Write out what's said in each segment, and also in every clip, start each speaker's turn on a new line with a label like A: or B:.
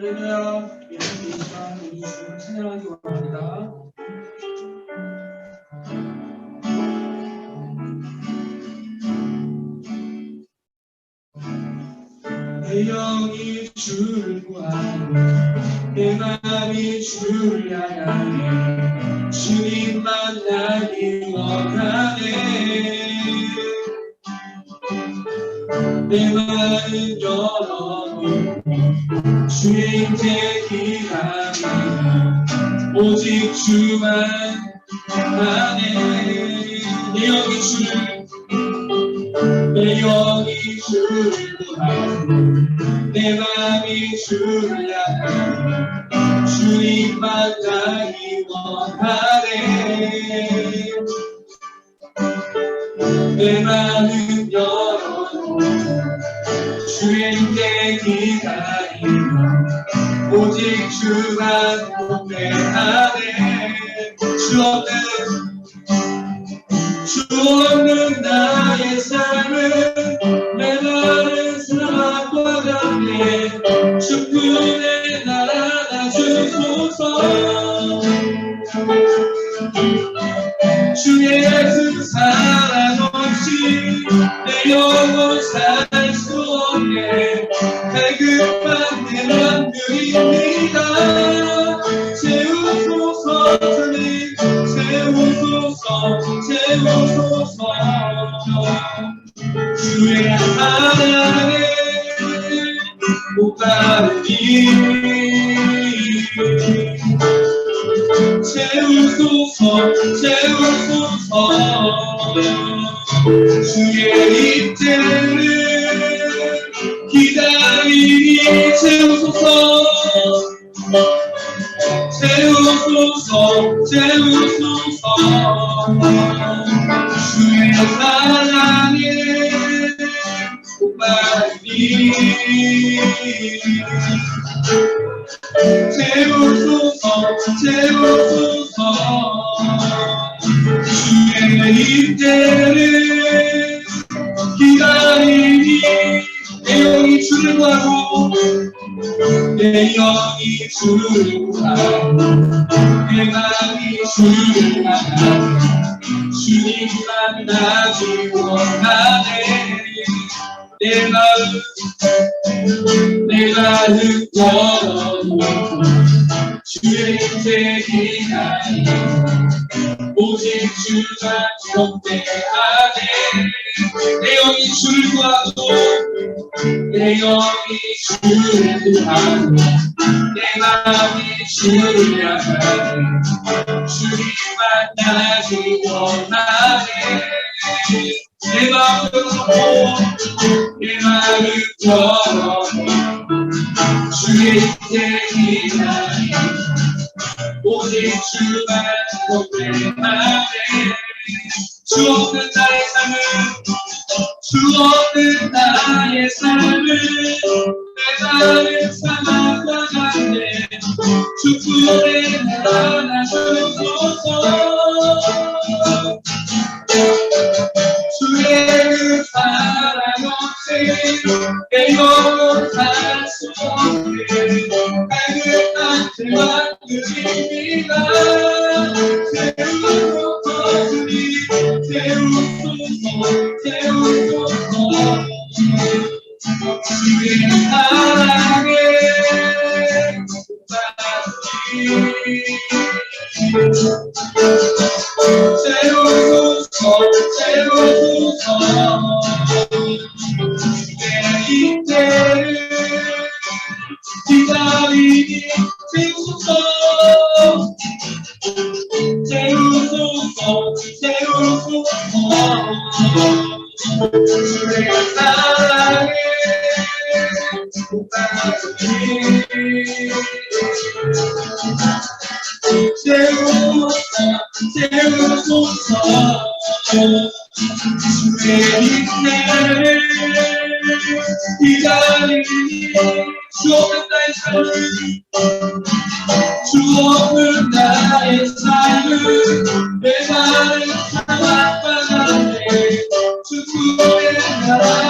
A: 할렐루야 예수님 이 시간 우리 주님을 찬양하기 원합니다. 내 영이 주를 구하고 내 마음이 주를 향하네. 주님 만나기 원하네. 내 마음 열어놓고 임재 기다리며 오직 주만 하네. 내 영이 주를 내 영이 주를 구하고 내 맘이 주를 향하며 주님 만 나기 원하네. 내 마음 열어놓고 주의 임재 기다 리며 오직 주만 공배하네. 주 없는 주 없는 나의 삶은 메마른 사막과 같네. 주뿐에 날아가 주소서. 주예 내 맘들입니다 채우소서 주님. 채우소서 채우소서. 주의 사랑에 못 가르니 채우소서 채우소서 주의 입대를 기다리니 내 영이 주를 구하고 내 영이 주를 내 마음이 주를 주님 만나기 원하네. 내 마음 내 마음 열어놓고 주의 임재 기다리 오직 주가 경배하네 내 영이 주를 원하네 내 마음을 열어놓고 내 마음을 열어놓고 주의 임재 기다리 오직 주만 고백하네 주 없는 나의 삶을 주 없는 나의 삶을 내 나를 사랑과 같네 주 품에 마 채우소서 주의 임재를 기다리니 주 없는 나의 삶을 주 없는 나의 삶을 내 마음을 사랑과 같네. 주 품에 나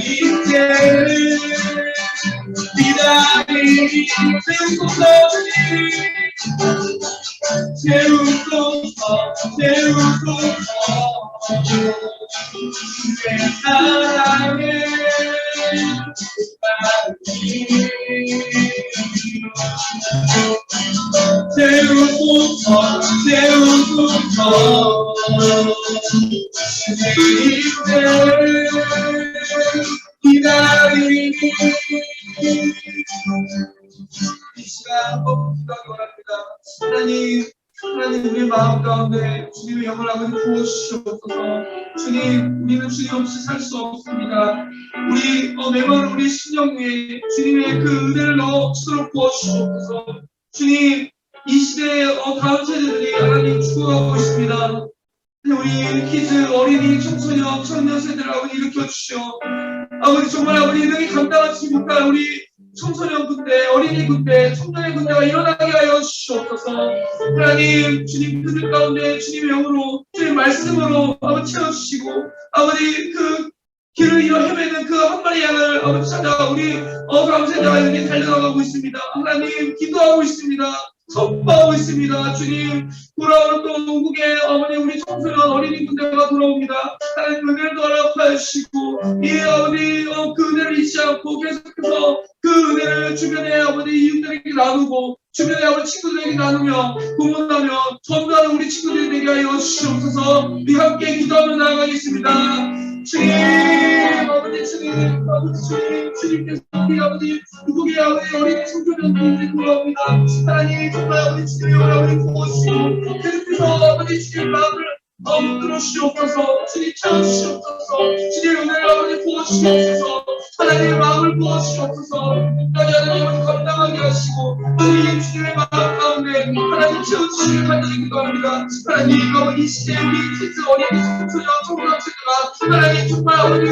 B: 주의 인재 하나님, 하나님 우리 마음 가운데 주님의 영을 아버지 부어주시옵소서. 주님, 우리는 주님 없이 살 수 없습니다. 우리 어, 매번 우리 신령 위에 주님의 그 은혜를 넘치도록 부어주시옵소서. 주님, 이 시대에 어, 다음 세대들이 하나님 죽어가고 있습니다. 우리 키즈, 어린이, 청소년, 청년 세대를 아버지 일으켜 주시오. 아버지 정말 아버지 능히 감당하지 못할 우리 청소년 군대, 어린이 군대, 청년의 군대가 일어나게 하여 주시옵소서. 하나님, 주님 그들 가운데 주님의 영으로, 주님 말씀으로 아버지 채워주시고, 아버지 그 길을 잃어 헤매는 그 한 마리 양을 아버지 찾아 우리 세대가 이렇게 달려나가고 있습니다. 하나님, 기도하고 있습니다. 선포하고 있습니다. 주님, 돌아오는 또 우국의 어머니 우리 청소년 어린이 군대가 돌아옵니다. 하나님 은혜를 허락하여 주시고 이 아버지 어, 그 은혜를 잊지 않고 계속해서 그 은혜를 주변의 아버지 이웃들에게 나누고 주변의 아버지 친구들에게 나누며 공헌하며 전도하는 우리 친구들이 되게 하여 주시옵소서 우리 함께 기도하며 나아가겠습니다. 주님 아버지 주님 아버지 주님 주님께서 우리 아버지 누구의 아버지 어린 청소년들이 돌아옵니다. 하나님 정말 아버지 주님의 아버지 구원시고 계속해서 아버지 주님 마음을 너무 들으시옵소서 주님 찾으시옵소서 주님 은혜를 아버지 부어주시옵소서 하나님의 마음을 부어주시옵소서 끝까지 하나님을 감당하게 하시고 주님 주님의 마음 채워주시길 간절히 기도합니다 하나님 이 시대에 우리 키즈 어린이 청소년 청소년들과 하나님 정말 아버지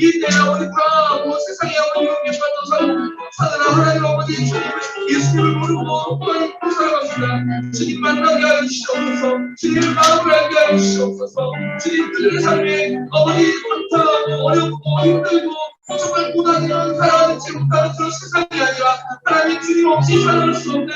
B: 이때 아버지 다뭐 세상에 아버지 용기 받는 사람 사느라 하나님 아버지 주님을 예수님을 모르고 하나님 살아갑니다 주님 만나게 하여 주시옵소서. 주님의 마음을 알게 하여 주시옵소서. 주님 그들의 삶에 아버지 한탄하고 어렵고 힘들고 정말 고단이는 살아가지 못하는 그런 세상이 아니라 하나님 주님 없이 살아갈 수 없는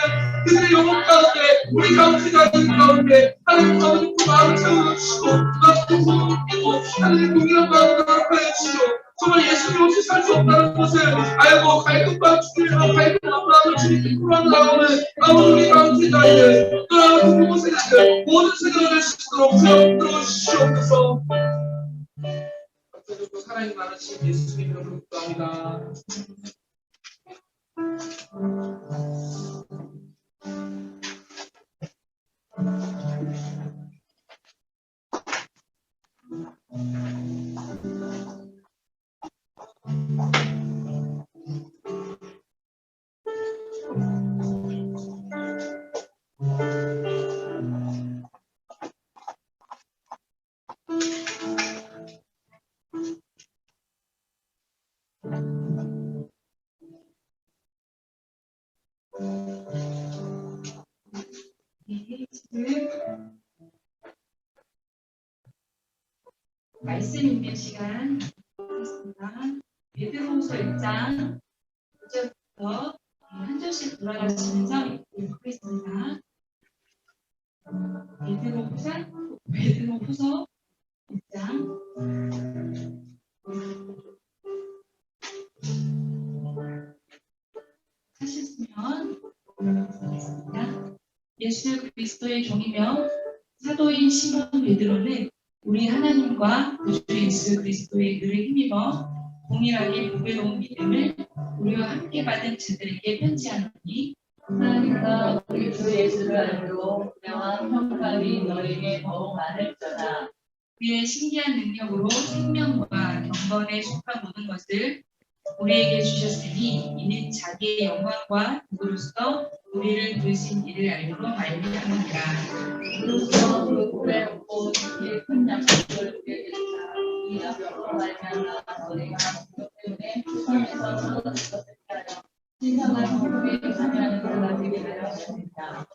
B: 그들의 영혼 가운데 우리 가운데 가진 가운데 하나님 가운데 그 마음을 채워주시고 그 마음을 소원하고 하나님 동일한 마음을 허락하여 주시오 정말 예수님 없이 살 수 없다는 것을 알고 갈급한 주님과 갈급한 마음을 주님께 풀어하는 가운데 아무 우리 가운데 자리를 그 모든 세대들 모든 세대가 될수 있도록 들어주시옵소서 사랑이 많으신 예수님 이름으로 기도합니다.
C: 말씀 읽는 시간 하겠습니다. 베드로후서 1장 9절부터 한 절씩 돌아가시면서 읽도록 하겠습니다. 베드로후서 베드로후서 1장 예수 그리스도의 종이며 사도인 시몬 베드로는 우리 하나님과 구주 예수 그리스도의 은혜를 힘입어 동일하게 보배로운 믿음을 우리와 함께 받은 자들에게 편지하노니
D: 하나님과 우리 주 예수를 알고 명한 평강이 너에게 더욱 많을지어다.
C: 그의 신기한 능력으로 생명과 경건에 속한 모든 것을 우리에게 주셨으니 이는 자기의 영광과 누구로서 우리를 부르신 이를 알므로 말미암으니라.
D: 이로써 그 고래 없고 이큰 약속을 우리에게 주사 이 약속으로 말미암아 너희가 그 때문에 세상에서 서로 것을 하여 신성한 성품에 참여하는 자가 되게 하려 하십니다.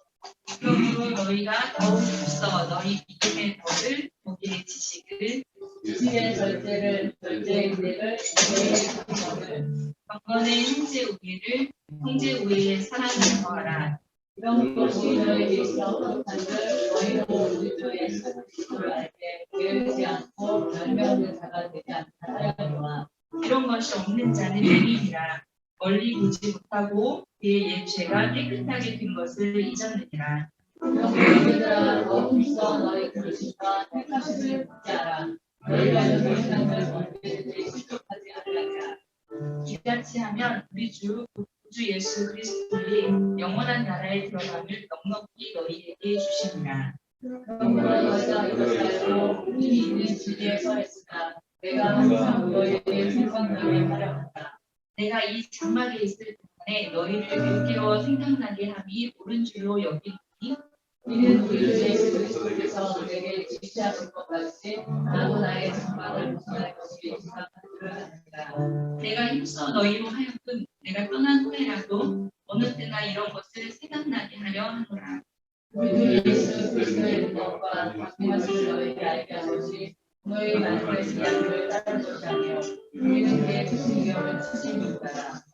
C: 그러므로 너희가 더욱 힘써 너희 믿음의 덕을 거기에 지식을
D: 지의 절제를 절제의 죄를 죄의 생명을
C: 경건의 형제 우애를 형제 우애의 사랑을 더하라.
D: 이런 것이 너희에게 있어 한들 너희도 우리 주 예수 그리스도를 알게 게으르지 않고 변명된 자가 되지 않다 하여노라.
C: 이런 것이 없는 자는 맹인이라 멀리 보지 못하고 그의 옛 죄가 깨끗하게 된 것을 잊었느니라.
D: 너희들아 너희서 너희 그릇과 택하심을 붙지하라 너희가 이런 세상을 범죄들이 실족하지 않으리라
C: 이같이 하면 우리 주 구주 예수 그리스도의 영원한 나라에 들어감을 넉넉히 너희에게 주시니라.
D: 너희가 있는 서 있으나 내가 항상 너희에게 생각나게 하려 한다.
C: 내가 이 장막에 있을 동 안에 너희를 일깨워 생각나게 함이 옳은 줄로 여기니
D: 이는 우리 주 그리스도께서 우리에게 지시하신 것 같이 나도 나의 장막을 벗어날 것이 아느니라
C: 내가 힘써 너희로 하여금 내가 떠난 후에라도 어느 때나 이런 것을 생각나게 하려 하노라.
D: 우리 주 예수 그리스도의 능력과 강림하심을 너희에게 알게 한 것이 너희 만물의 신앙을 따른 것이 아니요. 우리는 그의 크신 위엄을 치심이니라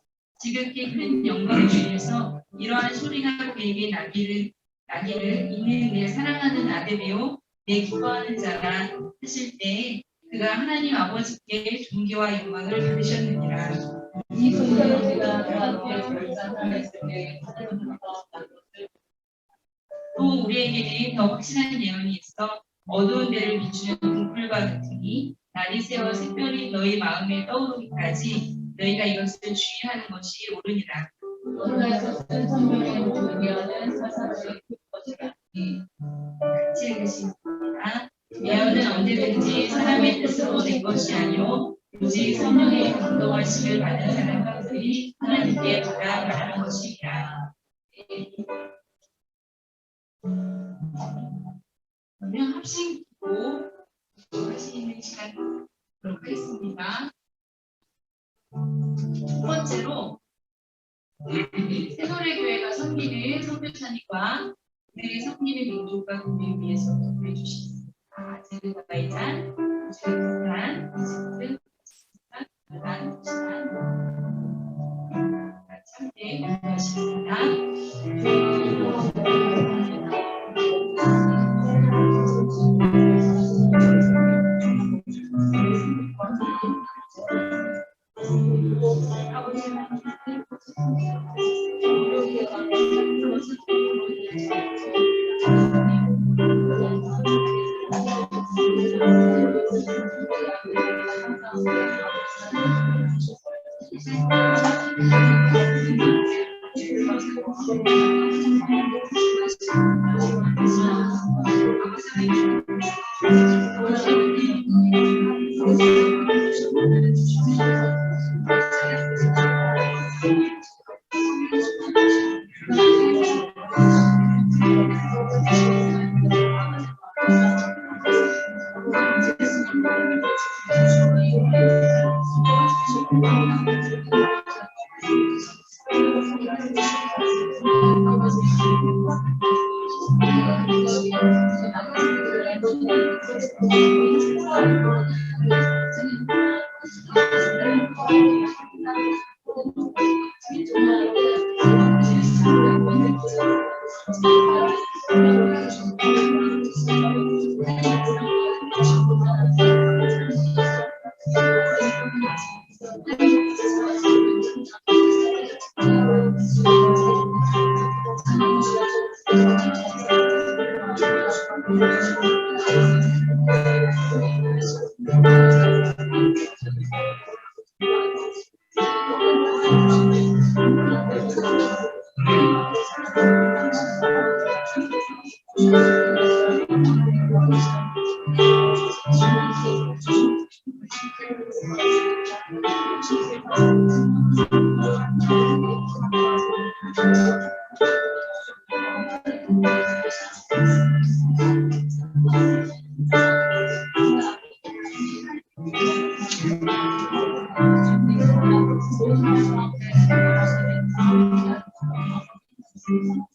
C: 지극히 큰 영광을 위해서 이러한 소리가 그에게 나기를 나기를 이는 내 사랑하는 아들이요 내 기뻐하는 자가 하실 때에 그가 하나님 아버지께 존귀와 영광을 받으셨느니라.
D: 이 손가락지가 저한테 결단하였을 때 하늘로부터 난 것을
C: 또 우리에게는 더 확실한 예언이 있어 어두운 데를 비추는 등불과 같으니 날이 새어 색별이 너희 마음에 떠오르기까지 너희가 이것을 주의하는 것이 옳으니라
D: 성경의 모든 예언은 사사로이 큰 것이다
C: 같이 읽으십니다. 예언은 언제든지 사람의 뜻으로 낸 것이 아니오 오직 성령의 감동하심을 받은 사람들이 하나님께 받아 말하는 것이니라. 그러면 합심 기도 하시는 시간 갖도록 하겠습니다. 첫 번째로 새노래 교회가 섬기는 선교사님과 그들의 섬기는 민족과 국민을 위해서 기도해 주시겠습니다. 제르바이잔, 우즈베키스탄, 이집트, 파키스탄, 이란, 같이 함께 기도하시겠습니다. Thank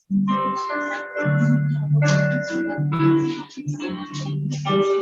C: you.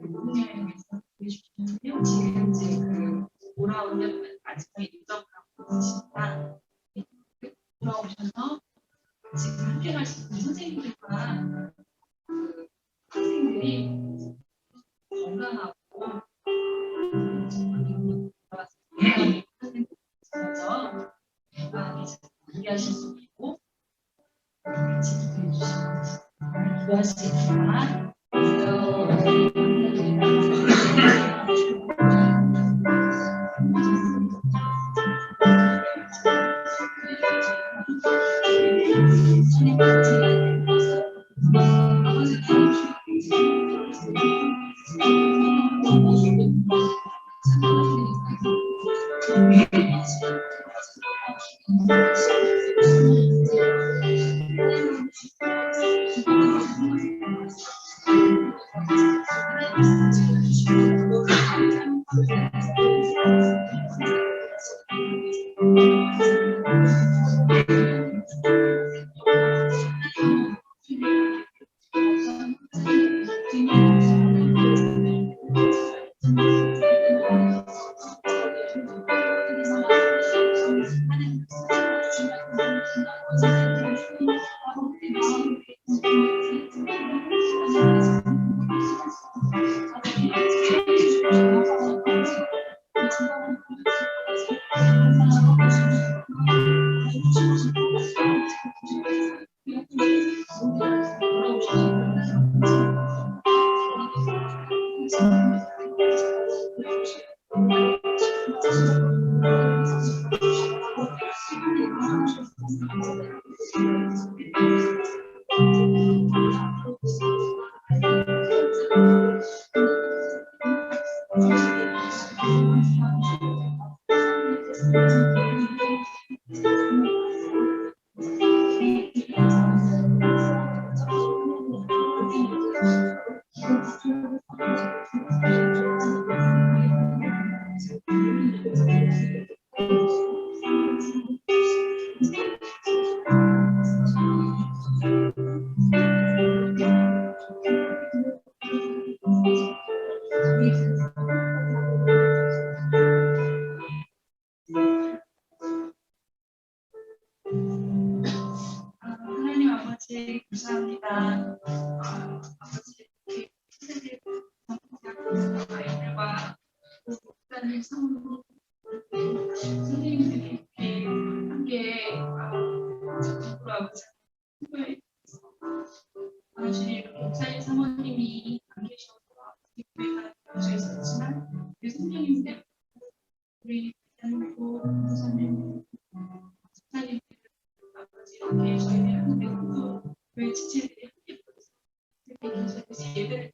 C: 부분을 위해서 보여주시는데요. 지금 이제 그 돌아오는 마지막에 인정하고. 예, 돌아오셔서 지금 함께 가시는 선생님들과 그 학생들이 건강하고 잘 관리하실 수 있고 같이 기도해 주시고 기도하시겠습니다. Thank you. Thank you.